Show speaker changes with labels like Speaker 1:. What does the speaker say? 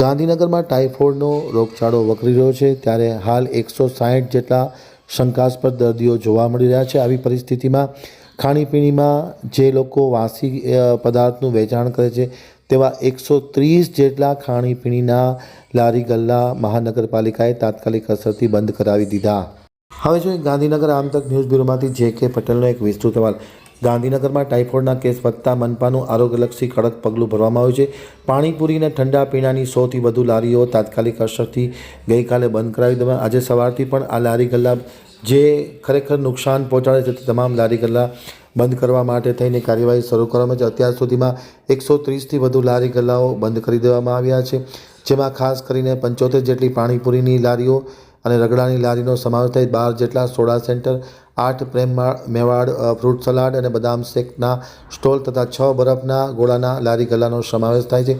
Speaker 1: ગાંધીનગરમાં ટાઇફોઇડનો રોગચાળો વકરી રહ્યો છે ત્યારે હાલ એકસો સાહીઠ જેટલા શંકાસ્પદ દર્દીઓ જોવા મળી રહ્યા છે. આવી પરિસ્થિતિમાં ખાણીપીણીમાં જે લોકો વાસી પદાર્થનું વેચાણ કરે છે તેવા એકસો ત્રીસ જેટલા ખાણીપીણીના લારી ગલ્લા મહાનગરપાલિકાએ તાત્કાલિક અસરથી બંધ કરાવી દીધા. હવે જોઈએ ગાંધીનગર આમતક ન્યૂઝ બ્યુરોમાંથી જે કે પટેલનો એક વિસ્તૃત અહેવાલ ગાંધીનગરમાં ટાઇફોઇડના કેસ વધતા મનપાનું આરોગ્યલક્ષી કડક પગલું ભરવામાં આવ્યું છે. પાણીપુરી અને ઠંડા પીણાની સોથી વધુ લારીઓ તાત્કાલિક અસરથી ગઈકાલે બંધ કરાવી દેવામાં. આજે સવારથી પણ આ લારી ગલ્લા જે ખરેખર નુકસાન પહોંચાડે છે તે તમામ લારી ગલ્લા બંધ કરવા માટે થઈને કાર્યવાહી શરૂ કરવામાં છે. અત્યાર સુધીમાં એકસો ત્રીસથી વધુ લારી ગલ્લાઓ બંધ કરી દેવામાં આવ્યા છે. જેમાં ખાસ કરીને પંચોતેર જેટલી પાણીપુરીની લારીઓ અને રગડાની લારીનો સમાવેશ થાય બાર જેટલા સોડા સેન્ટર, આઠ પ્રેમ મેવાડ ફ્રૂટ સલાડ અને બદામ શેકના સ્ટોલ તથા છ બરફના ગોળાના લારી ગલ્લાનો સમાવેશ થાય છે.